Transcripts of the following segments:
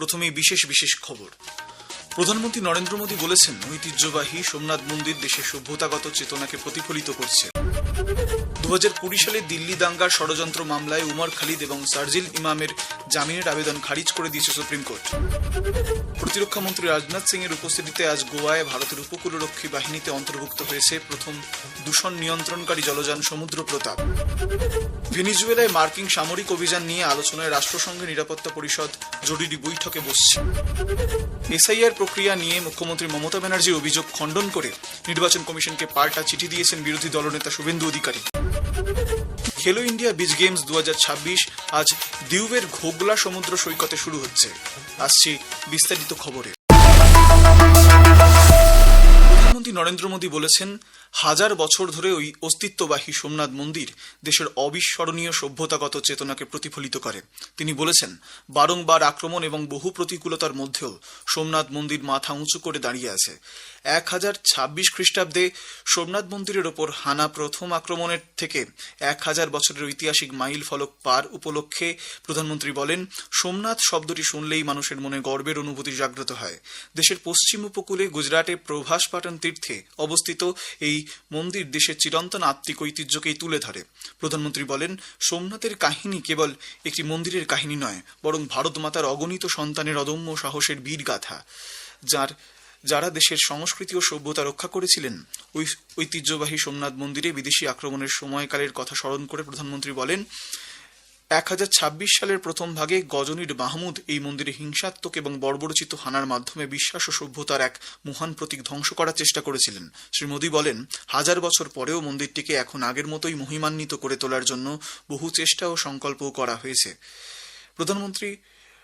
প্রথমেই বিশেষ বিশেষ খবর। প্রধানমন্ত্রী নরেন্দ্র মোদী বলেছেন, ঐতিহ্যবাহী সোমনাথ মন্দির দেশের সভ্যতাগত চেতনাকে প্রতিফলিত করছে। দু কুড়ি সালে দিল্লি দাঙ্গার ষড়যন্ত্র মামলায় উমর খালিদ এবং সার্জিল ইমামের জামিনের আবেদন খারিজ করে দিয়েছে সুপ্রিম কোর্ট। প্রতিরক্ষা মন্ত্রী রাজনাথ সিং এর উপস্থিতিতে আজ গোয়ায় ভারতের উপকূলরক্ষী বাহিনীতে অন্তর্ভুক্ত হয়েছে প্রথম দূষণ নিয়ন্ত্রণকারী জলযান সমুদ্র প্রতাপ। ভেনিজুয়েলায় মার্কিন সামরিক অভিযান নিয়ে আলোচনায় রাষ্ট্রসংঘের নিরাপত্তা পরিষদ জরুরি বৈঠকে বসছে। এসআইআর প্রক্রিয়া নিয়ে মুখ্যমন্ত্রী মমতা ব্যানার্জির অভিযোগ খণ্ডন করে নির্বাচন কমিশনকে পাল্টা চিঠি দিয়েছেন বিরোধী দলনেতা শুভেন্দু অধিকারী। খেলো ইন্ডিয়া বিচ গেমস দু হাজার ছাব্বিশ আজ দিউবের ঘোগলা সমুদ্র সৈকতে শুরু হচ্ছে। আসছি বিস্তারিত খবরে। নরেন্দ্র মোদী বলেছেন, হাজার বছর ধরে ওই অস্তিত্ববাহী সোমনাথ মন্দির দেশের অবিস্মরণীয় সভ্যতাগত চেতনাকে প্রতিফলিত করে। তিনি বলেছেন, বারংবার আক্রমণ এবং বহু প্রতিকূলতার মধ্যেও সোমনাথ মন্দির মাথা উঁচু করে দাঁড়িয়ে আছে। এক হাজার ছাব্বিশ খ্রিস্টাব্দে সোমনাথ মন্দিরের ওপর হানা প্রথম আক্রমণের থেকে এক হাজার বছরের ঐতিহাসিক মাইল ফলক পার উপলক্ষে প্রধানমন্ত্রী বলেন, সোমনাথ শব্দটি শুনলেই মানুষের মনে গর্বের অনুভূতি জাগ্রত হয়। দেশের পশ্চিম উপকূলে গুজরাটে প্রভাস পাটন তীর্থে অবস্থিত এই মন্দির দেশের চিরন্তন আত্মিক ঐতিহ্যকেই তুলে ধরে। প্রধানমন্ত্রী বলেন, সোমনাথের কাহিনী কেবল একটি মন্দিরের কাহিনী নয়, বরং ভারত মাতার অগণিত সন্তানের অদম্য সাহসের বীর গাথা যার, যারা দেশের সংস্কৃতি ও সভ্যতা রক্ষা করেছিলেন। ঐতিহ্যবাহী সোমনাথ মন্দিরে বিদেশি আক্রমণের সময়কালের কথা স্মরণ করে প্রধানমন্ত্রী বলেন এক হাজার ছাব্বিশ সালের প্রথম ভাগে গজনীর মাহমুদ এই মন্দিরে হিংসাত্মক এবং বর্বরচিত হানার মাধ্যমে বিশ্বাস ও সভ্যতার এক মহান প্রতীক ধ্বংস করার চেষ্টা করেছিলেন। শ্রী মোদী বলেন, হাজার বছর পরেও মন্দিরটিকে এখন আগের মতোই মহিমান্বিত করে তোলার জন্য বহু চেষ্টা ও সংকল্পও করা হয়েছে। প্রধানমন্ত্রী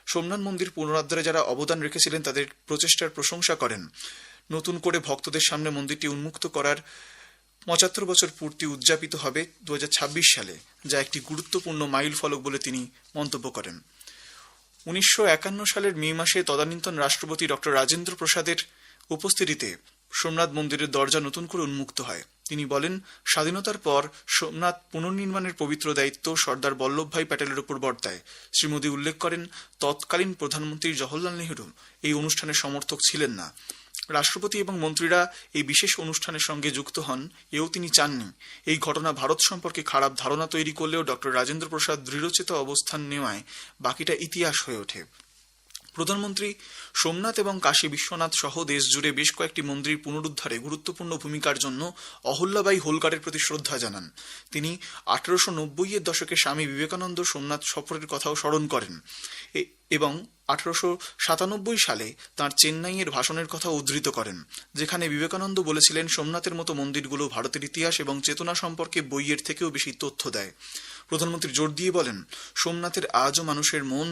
সোমনাথ মন্দির পুনরুদ্ধারে যারা অবদান রেখেছিলেন, তাদের প্রচেষ্টার প্রশংসা করেন। নতুন করে ভক্তদের সামনে মন্দিরটি উন্মুক্ত করার পঁচাত্তর বছর পূর্তি উদযাপিত হবে দুহাজার ছাব্বিশ সালে, যা একটি গুরুত্বপূর্ণ মাইল ফলক বলে তিনি মন্তব্য করেন। উনিশশো একান্ন সালের মে মাসে তদানীন্তন রাষ্ট্রপতি ডক্টর রাজেন্দ্র প্রসাদের উপস্থিতিতে সোমনাথ মন্দিরের দরজা নতুন করে উন্মুক্ত হয়। তিনি বলেন, স্বাধীনতার পর সোমনাথ পুনর্নির্মাণের পবিত্র দায়িত্ব সর্দার বল্লভভাই প্যাটেলের উপর বর্তায়। শ্রী মোদী উল্লেখ করেন, তৎকালীন প্রধানমন্ত্রী জওহরলাল নেহরু এই অনুষ্ঠানের সমর্থক ছিলেন না। রাষ্ট্রপতি এবং মন্ত্রীরা এই বিশেষ অনুষ্ঠানের সঙ্গে যুক্ত হন, এও তিনি চাননি। এই ঘটনা ভারত সম্পর্কে খারাপ ধারণা তৈরি করলেও ডক্টর রাজেন্দ্র প্রসাদ দৃঢ়চেত অবস্থান নেওয়ায় বাকিটা ইতিহাস হয়ে ওঠে। প্রধানমন্ত্রী সোমনাথ এবং কাশী বিশ্বনাথ সহ দেশ জুড়ে বেশ কয়েকটি মন্দির পুনরুদ্ধারে গুরুত্বপূর্ণ ভূমিকার জন্য অহল্যাবাই হোলকারের প্রতি শ্রদ্ধা জানান। তিনি আঠারোশো নব্বই এর দশকে স্বামী বিবেকানন্দ সোমনাথ সফরের কথাও স্মরণ করেন। এবং আঠারোশো সাতানব্বই সালে তাঁর চেন্নাইয়ের ভাষণের কথা উদ্ধৃত করেন, যেখানে বিবেকানন্দ বলেছিলেন, সোমনাথের মতো মন্দিরগুলো ভারতের ইতিহাস এবং চেতনা সম্পর্কে বইয়ের থেকেও বেশি তথ্য দেয়। প্রধানমন্ত্রী জোর দিয়ে বলেন, সোমনাথের আজও মানুষের মন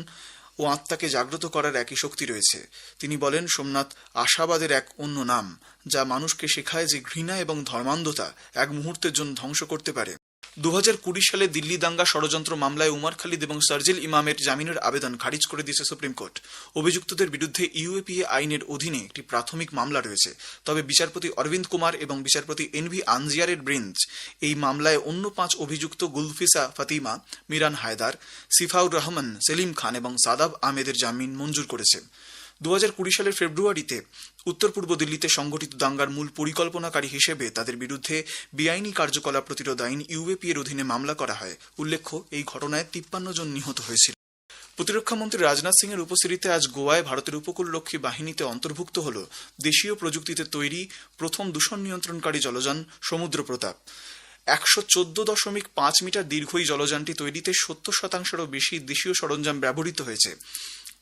ও আত্মাকে জাগ্রত করার একই শক্তি রয়েছে। তিনি বলেন, সোমনাথ আশাবাদের এক অন্য নাম, যা মানুষকে শেখায় যে ঘৃণা এবং ধর্মান্ধতা এক মুহূর্তের জন্য ধ্বংস করতে পারে। দু সালে দিল্লি দাঙ্গা ষড়যন্ত্র মামলায় উমর খালিদ এবং সার্জিল ইমামের জামিনের আবেদন খারিজ করে দিয়েছে সুপ্রিম কোর্ট। অভিযুক্তদের বিরুদ্ধে ইউএপিএ আইনের অধীনে একটি প্রাথমিক মামলা রয়েছে। তবে বিচারপতি অরবিন্দ কুমার এবং বিচারপতি এনভি আনজিয়ারের বেঞ্চ এই মামলায় অন্য পাঁচ অভিযুক্ত গুলফিসা ফাতিমা, মিরান হায়দার, সিফাউর রহমান, সেলিম খান এবং সাদাব আহমেদের জামিন মঞ্জুর করেছে। দু সালের ফেব্রুয়ারিতে উত্তর পূর্ব দিল্লিতে সংঘটিত দাঙ্গার মূল পরিকল্পনাকারী হিসেবে তাদের বিরুদ্ধে বেআইনি কার্যকলাপ প্রতিরোধ আইন ইউএপি এর অধীনে মামলা করা হয়। উল্লেখ্য, এই ঘটনায় তিপ্পান্ন জন নিহত হয়েছিল। প্রতিরক্ষামন্ত্রী রাজনাথ সিং এর উপস্থিতিতে আজ গোয়ায় ভারতের উপকূলরক্ষী বাহিনীতে অন্তর্ভুক্ত হল দেশীয় প্রযুক্তিতে তৈরি প্রথম দূষণ নিয়ন্ত্রণকারী জলযান সমুদ্র প্রতাপ। একশো চোদ্দ দশমিক পাঁচ মিটার দীর্ঘ এই জলযানটি তৈরিতে সত্তর শতাংশেরও বেশি দেশীয় সরঞ্জাম ব্যবহৃত হয়েছে।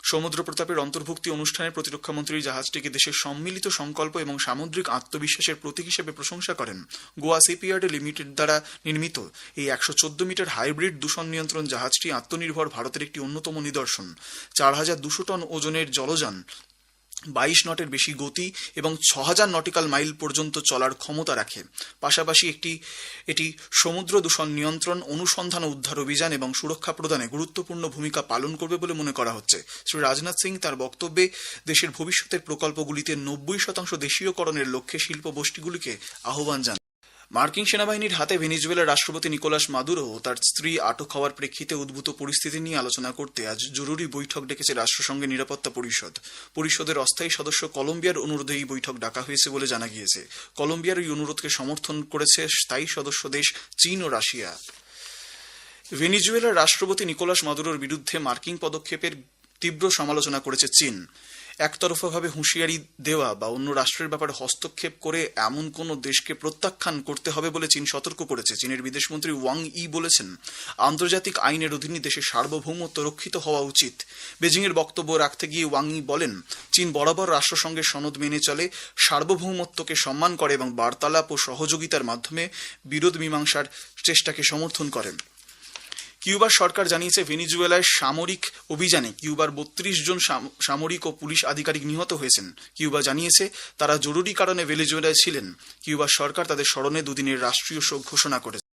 সমুদ্র প্রতাপের অন্তর্ভুক্তি অনুষ্ঠানে প্রতিরক্ষামন্ত্রী জাহাজটিকে দেশের সম্মিলিত সংকল্প এবং সামুদ্রিক আত্মবিশ্বাসের প্রতীক হিসেবে প্রশংসা করেন। গোয়া সিপিয়ার্ড লিমিটেড দ্বারা নির্মিত এই একশো চোদ্দ মিটার হাইব্রিড দূষণ নিয়ন্ত্রণ জাহাজটি আত্মনির্ভর ভারতের একটি অন্যতম নিদর্শন। চার হাজার দুশো টন ওজনের জলযান বাইশ নটের বেশি গতি এবং ছ হাজার নটিক্যাল মাইল পর্যন্ত চলার ক্ষমতা রাখে। পাশাপাশি একটি, এটি সমুদ্র দূষণ নিয়ন্ত্রণ, অনুসন্ধান উদ্ধার অভিযান এবং সুরক্ষা প্রদানে গুরুত্বপূর্ণ ভূমিকা পালন করবে বলে মনে করা হচ্ছে। শ্রী রাজনাথ সিং তার বক্তব্যে, দেশের ভবিষ্যতের প্রকল্পগুলিতে নব্বই শতাংশ দেশীয়করণের লক্ষ্যে শিল্প গোষ্ঠীগুলিকে আহ্বান জানান। মার্কিন সেনাবাহিনীর হাতে ভেনিজুয়েলার রাষ্ট্রপতি নিকোলাস মাদুরো ও তার স্ত্রী আটক হওয়ার প্রেক্ষিতে উদ্ভূত পরিস্থিতি নিয়ে আলোচনা করতে আজ জরুরি বৈঠক ডেকেছে রাষ্ট্রসংঘের নিরাপত্তা পরিষদ। পরিষদের অস্থায়ী সদস্য কলম্বিয়ার অনুরোধে এই বৈঠক ডাকা হয়েছে বলে জানা গিয়েছে। কলম্বিয়ার এই অনুরোধকে সমর্থন করেছে স্থায়ী সদস্য দেশ চীন ও রাশিয়া। ভেনিজুয়েলার রাষ্ট্রপতি নিকোলাস মাদুরোর বিরুদ্ধে মার্কিন পদক্ষেপের তীব্র সমালোচনা করেছে চীন। একতরফাভাবে হুঁশিয়ারি দেওয়া বা অন্য রাষ্ট্রের ব্যাপারে হস্তক্ষেপ করে এমন কোন দেশকে প্রত্যাখ্যান করতে হবে বলে চীন সতর্ক করেছে। চীনের বিদেশমন্ত্রী ওয়াং ই বলেছেন, আন্তর্জাতিক আইনের অধীনে দেশের সার্বভৌমত্ব রক্ষিত হওয়া উচিত। বেজিংয়ের বক্তব্য রাখতে গিয়ে ওয়াং ই বলেন, চীন বরাবর রাষ্ট্রসংঘের সনদ মেনে চলে, সার্বভৌমত্বকে সম্মান করে এবং বার্তালাপ ও সহযোগিতার মাধ্যমে বিরোধ মীমাংসার চেষ্টাকে সমর্থন করেন কিউবার সরকার জানিয়েছে ভেনিজুয়েলায় সামরিক অভিযানে কিউবার বত্রিশ জন সাম- সামরিক ও পুলিশ আধিকারিক নিহত হয়েছেন। কিউবা জানিয়েছে তারা জরুরি কারণে ভেনিজুয়েলায় ছিলেন। কিউবার সরকার তাদের স্মরণে দুদিনের রাষ্ট্রীয় শোক ঘোষণা করেছে।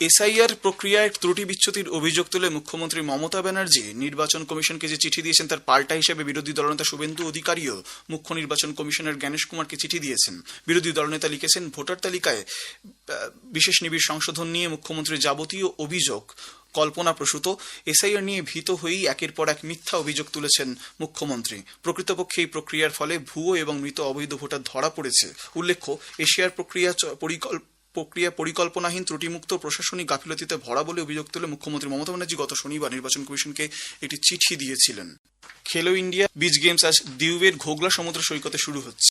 এসআইআর প্রক্রিয়ায় ত্রুটি বিচ্যুতির অভিযোগ তুলে মুখ্যমন্ত্রী মমতা ব্যানার্জি, নির্বাচন কমিশনকে যে চিঠি দিয়েছেন তার পাল্টা হিসেবে বিরোধী দলনেতা শুভেন্দু অধিকারীও মুখ্য নির্বাচন কমিশনার জ্ঞানেশ কুমারকে চিঠি দিয়েছেন। বিরোধী দলনেতা লিখেছেন, ভোটার তালিকায় বিশেষ নিবিড় সংশোধন নিয়ে মুখ্যমন্ত্রীর যাবতীয় অভিযোগ কল্পনাপ্রসূত এসআইআর নিয়ে ভীত হয়েই একের পর এক মিথ্যা অভিযোগ তুলেছেন মুখ্যমন্ত্রী। প্রকৃতপক্ষে এই প্রক্রিয়ার ফলে ভুয়ো এবং মৃত অবৈধ ভোটার ধরা পড়েছে। উল্লেখ্য এশিয়ার প্রক্রিয়া পরিকল্প প্রক্রিয়া পরিকল্পনাহীন ত্রুটিমুক্ত প্রশাসনিক গাফিলতিতে ভরা বলে অভিযোগ তুলে মুখ্যমন্ত্রী মমতা ব্যানার্জি গত শনিবার নির্বাচন কমিশনকে একটি চিঠি দিয়েছিলেন। খেলো ইন্ডিয়া, বিচ গেমস আজ দিউবের ঘোগলা সমুদ্র সৈকতে শুরু হচ্ছে।